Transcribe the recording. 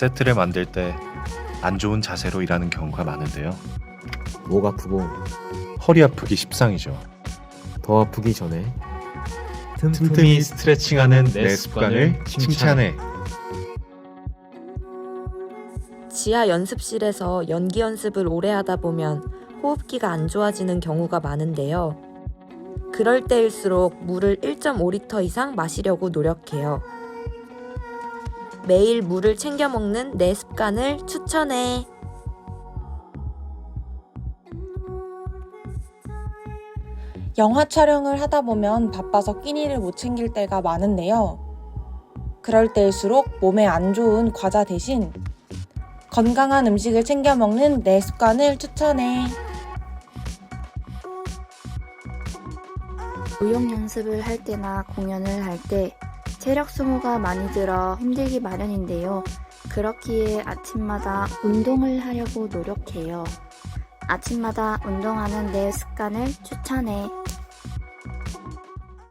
세트를 만들 때 안 좋은 자세로 일하는 경우가 많은데요. 목 아프고 허리 아프기 십상이죠. 더 아프기 전에 틈틈이 스트레칭하는 내 습관을 칭찬해. 지하 연습실에서 연기 연습을 오래 하다 보면 호흡기가 안 좋아지는 경우가 많은데요. 그럴 때일수록 물을 1.5리터 이상 마시려고 노력해요. 매일 물을 챙겨 먹는 내 습관을 추천해. 영화 촬영을 하다 보면 바빠서 끼니를 못 챙길 때가 많은데요. 그럴 때일수록 몸에 안 좋은 과자 대신 건강한 음식을 챙겨 먹는 내 습관을 추천해. 무용 연습을 할 때나 공연을 할 때 체력 소모가 많이 들어 힘들기 마련인데요. 그렇기에 아침마다 운동을 하려고 노력해요. 아침마다 운동하는 내 습관을 추천해.